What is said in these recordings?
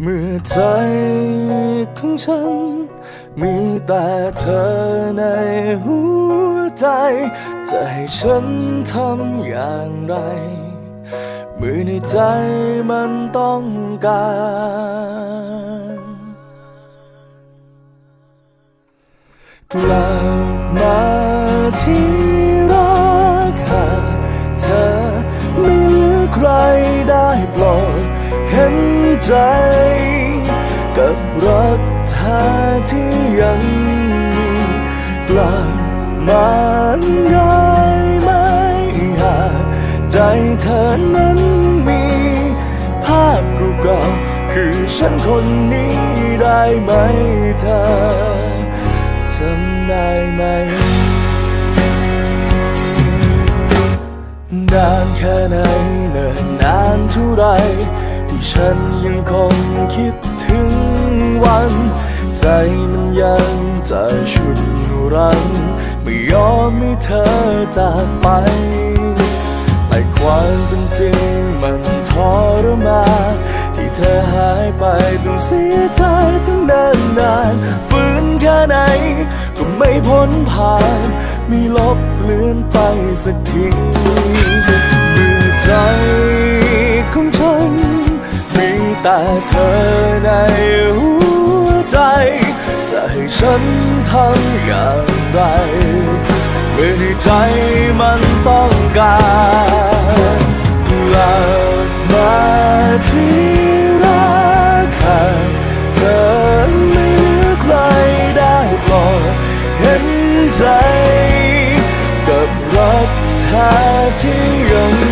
เมื่อใจของฉัน มีแต่เธอในหัวใจ จะให้ฉันทำอย่างไร เมื่อในใจมันต้องการ กลับมาที่รักหากเธอไม่เหลือใครได้โปรดเห็น ใจ กับรักเธอที่ยังมีกลับมาได้ไหมหากใจเธอนั้นมี ภาพเก่าๆคือฉันคนนี้ได้ไหมเธอจำได้ไหมนานแค่ไหนเนิ่นนานเท่าไร ที่ฉันยังคงคิดถึงวัน ใจมันยังจะชุดรัง ไม่ยอมให้เธอจากไป แต่ความเป็นจริงมันทรมานที่เธอหายไปต้องเสียใจทั้งนานนานๆฝืนแค่ไหนก็ไม่พ้นผ่าน มีลบเลือนไปสักทีเมื่อใจของฉัน แต่เธอในหัวใจ จะให้ฉันทำอย่างไรเมื่อในใจมันต้องการกลับมาที่รักหากเธอไม่เหลือใครได้โปรดเห็นใจ กับรักเธอที่ยัง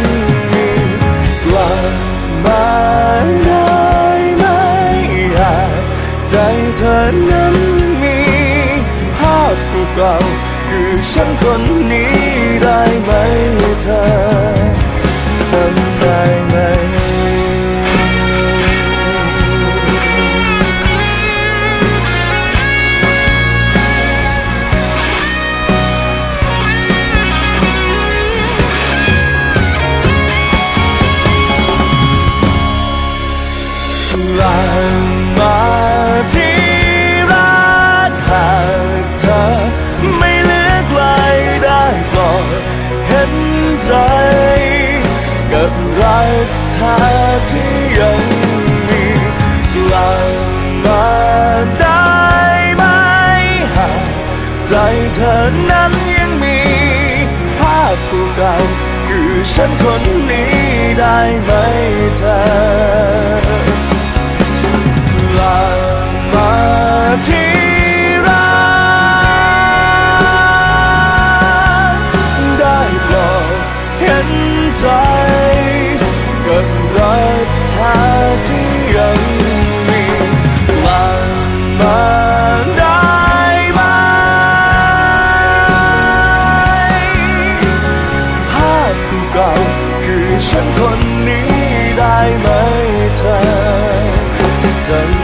ธอนั้นมีภาพเก่าๆคือฉันคนนี้ได้ไหมเธอ ใจ กับรักเธอที่ยังมีกลับมาได้ไหมหากใจเธอนั้นยังมี ภาพเก่าคือฉันคนนี้ได้ไหมเธอ ที่ยังมีกลับมาไไหมภาพเก่าคือฉันคนนี้ได้ไหมเธอ